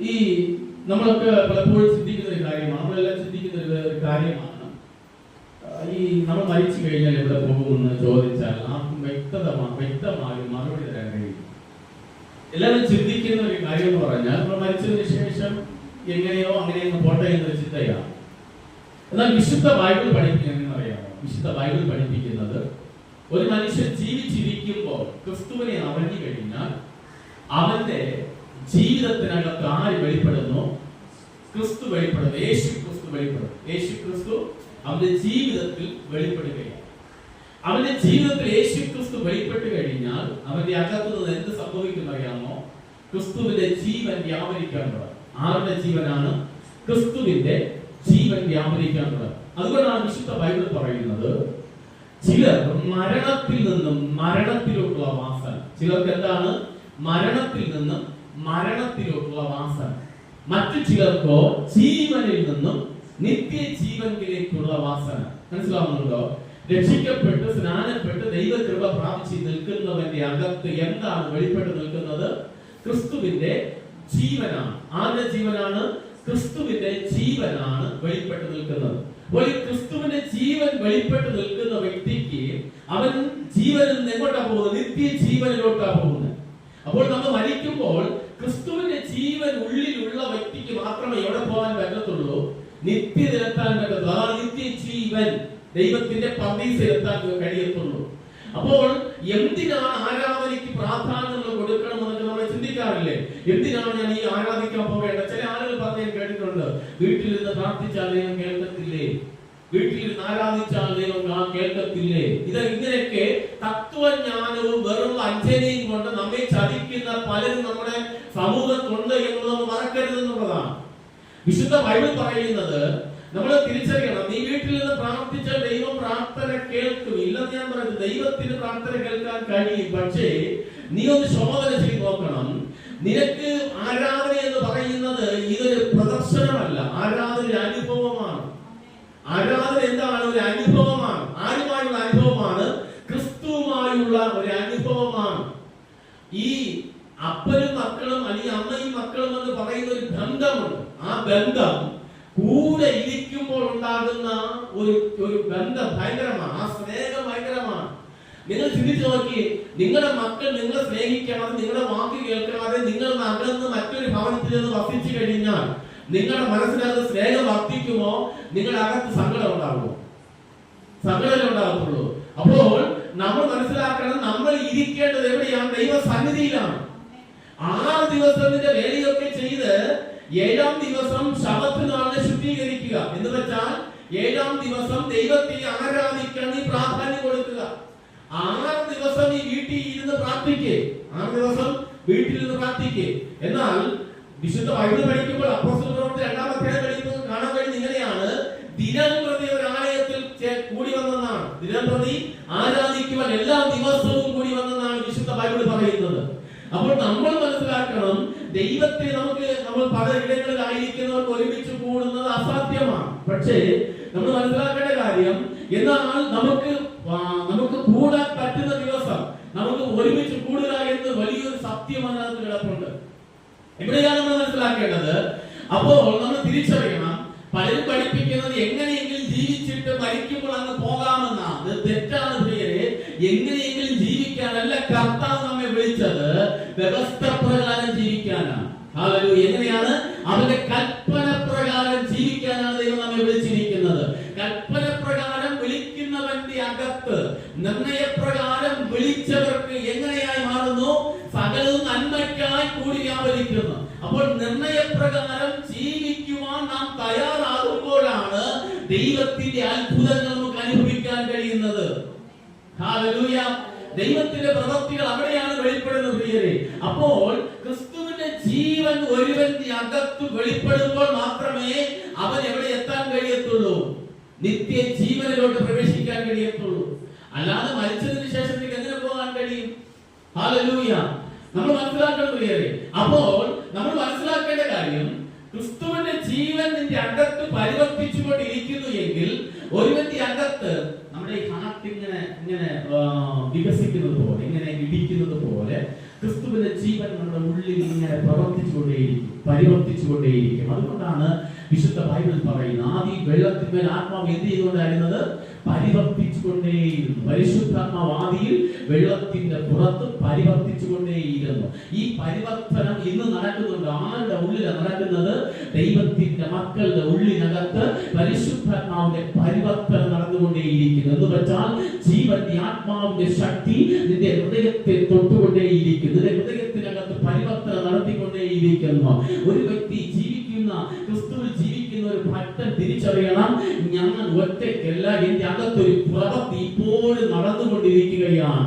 ഈ നമ്മളൊക്കെ പലപ്പോഴും ചിന്തിക്കുന്ന ഒരു കാര്യമാണ്. നമ്മളെല്ലാം ചിന്തിക്കുന്ന ഒരു കാര്യമാണ്. ഈ നമ്മൾ മരിച്ചു കഴിഞ്ഞാൽ എവിടെ പോകുമെന്ന് ചോദിച്ചാൽ ആർക്കും വ്യക്തമാ വ്യക്തമായി മറുപടി തരാൻ കഴിയും എല്ലാവരും ചിന്തിക്കുന്ന ഒരു കാര്യം എന്ന് പറഞ്ഞാൽ നമ്മൾ മരിച്ചതിന് ശേഷം എങ്ങനെയോ അങ്ങനെയൊന്ന് പോട്ടെ എന്നൊരു ചിന്തയാണ്. എന്നാൽ വിശുദ്ധ ബൈബിൾ പഠിപ്പിക്കുന്ന വിശുദ്ധ ബൈബിൾ പഠിപ്പിക്കുന്നത് ഒരു മനുഷ്യൻ ജീവിച്ചിരിക്കുമ്പോൾ ക്രിസ്തുവിനെ അറിഞ്ഞു കഴിഞ്ഞാൽ അവന്റെ ജീവിതത്തിനകത്ത് ആര് വെളിപ്പെടുന്നു? ക്രിസ്തു വെളിപ്പെടുന്നു. യേശു ക്രിസ്തു വെളിപ്പെടും യേശു ക്രിസ്തു അവന്റെ ജീവിതത്തിൽ വെളിപ്പെടുകയാണ്. അവന്റെ ജീവിതത്തിൽ യേശു ക്രിസ്തു വെളിപ്പെട്ട് കഴിഞ്ഞാൽ അവന്റെ അകത്ത് നിന്ന് എന്ത് സംഭവിക്കുന്നു അറിയാമോ? ക്രിസ്തുവിന്റെ ജീവൻ വ്യാപരിക്കാൻ തുടങ്ങും. ആരുടെ ജീവനാണ്? ക്രിസ്തുവിന്റെ ജീവൻ വ്യാപരിക്കാൻ തുടങ്ങും. അതുകൊണ്ടാണ് വിശുദ്ധ ബൈബിൾ പറയുന്നത് ചിലർ മരണത്തിൽ നിന്നും മരണത്തിലോട്ടുള്ള വാസന. ചിലർക്ക് എന്താണ്? മരണത്തിൽ നിന്നും മരണത്തിലോട്ടുള്ള വാസന മറ്റു ചിലർക്കോ ജീവനിൽ നിന്നും നിത്യ ജീവനിലേക്കുള്ള വാസന മനസ്സിലാവുന്നുണ്ടോ? രക്ഷിക്കപ്പെട്ട് സ്നാനപ്പെട്ട് ദൈവകൃപ പ്രാപിച്ച് നിൽക്കുന്നവന്റെ അകത്ത് എന്താണ് വെളിപ്പെട്ട് നിൽക്കുന്നത്? ക്രിസ്തുവിന്റെ ജീവനാണ്. ആരുടെ ജീവനാണ്? ക്രിസ്തുവിന്റെ ജീവനാണ് വെളിപ്പെട്ട് നിൽക്കുന്നത്. ഈ ക്രിസ്തുവിന്റെ ജീവൻ വെളിപ്പെട്ട് നിൽക്കുന്ന വ്യക്തിക്ക് അവൻ ജീവനിൽ നിന്ന് എങ്ങോട്ടാ പോകുന്നത്? നിത്യ ജീവനിലോട്ടാ പോകുന്നത്. അപ്പോൾ നമ്മൾ മരിക്കുമ്പോൾ ക്രിസ്തുവിന്റെ ജീവൻ ഉള്ളിലുള്ള വ്യക്തിക്ക് മാത്രമേ എവിടെ പോകാൻ പറ്റത്തുള്ളൂ? നിത്യത്തിലെത്താൻ പറ്റത്തുള്ളൂ. അതാണ് നിത്യജീവൻ. ദൈവത്തിന്റെ പന്തീസിലെത്താൻ കഴിയത്തുള്ളൂ. അപ്പോൾ എന്തിനാണ് ആരാധനയ്ക്ക് പ്രാധാന്യം കൊടുക്കണം എന്നൊക്കെ നമ്മൾ ചിന്തിക്കാറില്ലേ? എന്തിനാണ് ഞാൻ ഈ ആരാധിക്കാൻ പോകേണ്ടത് ചില ആളുകൾ പറഞ്ഞു കേട്ടിട്ടുണ്ട്. വീട്ടിലിരുന്ന് പ്രാർത്ഥിച്ചാൽ ദൈവം കേൾക്കത്തില്ലേ? വീട്ടിലിരുന്ന് ആരാധിച്ചാൽ ദൈവം കേൾക്കത്തില്ലേ? ഇത് ഇങ്ങനെയൊക്കെ തത്വജ്ഞാനവും വെറും അഞ്ജനയും ചതിക്കുന്ന പലരും നമ്മുടെ സമൂഹത്തുണ്ട് എന്നുള്ളത് മറക്കരുത് എന്നുള്ളതാണ് വിശുദ്ധ ബൈബിൾ പറയുന്നത് നമ്മൾ തിരിച്ചറിയണം. നീ വീട്ടിൽ നിന്ന് പ്രാർത്ഥിച്ച ദൈവം പ്രാർത്ഥന കേൾക്കും. ഇല്ലെന്ന് ഞാൻ പറയുന്നത് ദൈവത്തിന് പ്രാർത്ഥന കേൾക്കാൻ കഴിയും. പക്ഷേ നീ ഒന്ന് ശോധന ചെയ്ത് നോക്കണം. നിനക്ക് ആരാധന എന്ന് പറയുന്നത് ഇതൊരു പ്രദർശനമല്ല. ആരാധന ഒരു അനുഭവമാണ് ആരാധന എന്താണ് ഒരു അനുഭവമാണ് ആരുമായുള്ള അനുഭവമാണ് ക്രിസ്തുവുമായുള്ള ഒരു അനുഭവമാണ് ഈ അപ്പനും മക്കളും അല്ലെങ്കിൽ അമ്മയും മക്കളും എന്ന് പറയുന്ന ഒരു ബന്ധമുണ്ട്. ആ ബന്ധം കൂടെ ഇരിക്കുമ്പോൾ ഉണ്ടാകുന്ന ഒരു ഒരു ബന്ധം ഭയങ്കരമാണ്. ആ സ്നേഹം ഭയങ്കരമാണ്. നിങ്ങൾ ചിന്തിച്ചു നോക്കി നിങ്ങളുടെ മക്കൾ നിങ്ങളെ സ്നേഹിക്കാതെ നിങ്ങളുടെ വാക്ക് കേൾക്കാതെ നിങ്ങൾ അകന്ന് മറ്റൊരു ഭവനത്തിൽ നിന്ന് വസിച്ചു കഴിഞ്ഞാൽ നിങ്ങളുടെ മനസ്സിനകത്ത് സ്നേഹം വർദ്ധിക്കുമോ? നിങ്ങളുടെ അകത്ത് സങ്കടം ഉണ്ടാകുമോ? സങ്കടം ഉണ്ടാകത്തുള്ളൂ. അപ്പോൾ നമ്മൾ മനസ്സിലാക്കണം നമ്മൾ ഇരിക്കേണ്ടത് എവിടെയാണ്? ദൈവ സന്നിധിയിലാണ് ആറ് ദിവസത്തിന്റെ വേലയൊക്കെ ചെയ്ത് ഏഴാം ദിവസം ശബത്ത് നാളെ ശുദ്ധീകരിക്കുക. എന്ന് വെച്ചാൽ ഏഴാം ദിവസം ദൈവത്തെ ആരാധിക്കാൻ നീ പ്രാധാന്യം കൊടുക്കുക. ആറ് ദിവസം നീ വീട്ടിൽ ഇരുന്ന് പ്രാർത്ഥിക്കേ. ആറ് ദിവസം വീട്ടിൽ ഇരുന്ന് പ്രാർത്ഥിക്കേ. എന്നാൽ വിശുദ്ധ ബൈബിൾ പഠിക്കുമ്പോൾ പ്രവൃത്തി രണ്ടാം അധ്യായം പഠിക്കുമ്പോൾ കാണാൻ കഴിയുന്ന ഇങ്ങനെയാണ്. ദിനം പ്രതി ഒരു ആലയത്തിൽ കൂടി വന്നതാണ്. ദിനം പ്രതി ആരാധിക്കുവാൻ എല്ലാ ദിവസവും കൂടി വന്നെന്നാണ് വിശുദ്ധ ബൈബിൾ പറയുന്നത്. അപ്പോൾ നമ്മൾ ദൈവത്തെ നമുക്ക് നമ്മൾ പല ഇടങ്ങളിലായിരിക്കുന്നവർക്ക് ഒരുമിച്ച് കൂടുന്നത് അസാധ്യമാണ്. പക്ഷേ നമ്മൾ മനസ്സിലാക്കേണ്ട കാര്യം എന്നാൽ നമുക്ക് നമുക്ക് കൂടാൻ പറ്റുന്ന ദിവസം നമുക്ക് ഒരുമിച്ച് കൂടുക എന്ന് വലിയൊരു സത്യം അതിനകത്ത് കിടപ്പുണ്ട്. എവിടെയാണ് നമ്മൾ മനസ്സിലാക്കേണ്ടത്? അപ്പോൾ നമ്മൾ തിരിച്ചറിയണം പലരും പഠിപ്പിക്കുന്നത് എങ്ങനെയെങ്കിലും ജീവിച്ചിട്ട് മരിക്കുമ്പോൾ അങ്ങ് പോകാമെന്നാണ്. തെറ്റാണ് പ്രിയരെ. എങ്ങനെയെങ്കിലും ജീവിക്കാനല്ല കർത്താവ് നമ്മെ വിളിച്ചത് വ്യവസ്ഥ പ്രകാരം ജീവിക്കാനാണ്. എങ്ങനെയാണ്? അവന്റെ കൽപ്പന പ്രകാരം ജീവിക്കാനാണ് ദൈവം നമ്മെ വിളിച്ചിരിക്കുന്നത്. കൽപ്പന പ്രകാരം വിളിക്കുന്നവന്റെ അകത്ത് നിർണയപ്രകാരം വിളിച്ചവർക്ക് എങ്ങനെയായി മാറുന്നു? സകലവും നന്മയ്ക്കായി കൂടി വ്യാപരിക്കുന്നു അപ്പോൾ നിർണയപ്രകാരം ജീവിക്കുവാൻ നാം തയ്യാറാകുമ്പോഴാണ് ദൈവത്തിന്റെ അത്ഭുതങ്ങൾ നമുക്ക് അനുഭവിക്കാൻ കഴിയുന്നത്. ഹല്ലേലൂയ. ദൈവത്തിന്റെ പ്രവൃത്തികൾ അവിടെയാണ് വെളിപ്പെടുന്നത് പ്രിയരെ. അപ്പോൾ ക്രിസ്തുവിന്റെ ജീവൻ ഒരുവന്റെ അകത്ത് വെളിപ്പെടുമ്പോൾ മാത്രമേ അവൻ എവിടെ എത്താൻ കഴിയത്തുള്ളൂ. നിത്യ ജീവനിലോട്ട് പ്രവേശിക്കാൻ കഴിയത്തുള്ളൂ. അല്ലാതെ മരിച്ചതിന് ശേഷം എങ്ങനെ പോകാൻ കഴിയും? ഹാലലൂയ നമ്മൾ മനസ്സിലാക്കണം പ്രിയരെ. അപ്പോൾ നമ്മൾ മനസ്സിലാക്കേണ്ട കാര്യം ക്രിസ്തുവിന്റെ ജീവൻ നിന്റെ അകത്ത് പരിവർത്തിച്ചുകൊണ്ടിരിക്കുന്നു എങ്കിൽ ഒരുവന്റെ അകത്ത് നമ്മുടെ ഈ ഹാർട്ട് ഇങ്ങനെ ഇങ്ങനെ വികസിക്കുന്നത് പോലെ ഇങ്ങനെ ഇടിക്കുന്നത് പോലെ ക്രിസ്തുവിന്റെ ജീവൻ നമ്മുടെ ഉള്ളിൽ ഇങ്ങനെ പ്രവർത്തിച്ചുകൊണ്ടേയിരിക്കും പരിവർത്തിച്ചുകൊണ്ടേയിരിക്കും. അതുകൊണ്ടാണ് വിശുദ്ധ ബൈബിൾ പറയുന്നത് ആദ്യ വെള്ളത്തിന്മേൽ ആത്മാവ് എന്ത് ചെയ്തുകൊണ്ടായിരുന്നത് പരിവർത്തിച്ചുകൊണ്ടേയിരുന്നു. പരിശുദ്ധാത്മാവ് ആദിയിൽ വെള്ളത്തിന്റെ പുറത്ത് പരിവർത്തിച്ചുകൊണ്ടേയിരുന്നു. ഈ പരിവർത്തനം ഇന്ന് നടക്കുന്നുണ്ട്. ആരുടെ ഉള്ളിലാണ് നടക്കുന്നത്? ദൈവത്തിന്റെ മക്കളുടെ ഉള്ളിനകത്ത് പരിശുദ്ധാത്മാവിന്റെ പരിവർത്തനം നടന്നുകൊണ്ടേയിരിക്കുന്നു എന്ന് വെച്ചാൽ ആത്മാവിന്റെ ശക്തി നിന്റെ ഹൃദയത്തെ തൊട്ടുകൊണ്ടേയിരിക്കുന്നു. നിന്റെ ഹൃദയത്തിനകത്ത് പരിവർത്തനം നടത്തിക്കൊണ്ടേയിരിക്കുന്നു. ഒരു വ്യക്തി ജീവിക്കുന്ന ക്രിസ്തുവിൽ ജീവിക്കുന്ന ഒരു ഭക്തൻ തിരിച്ചറിയണം ഞാൻ ഒറ്റയ്ക്കല്ല എന്റെ അകത്തൊരു പ്രവൃത്തി ഇപ്പോഴും നടന്നുകൊണ്ടിരിക്കുകയാണ്.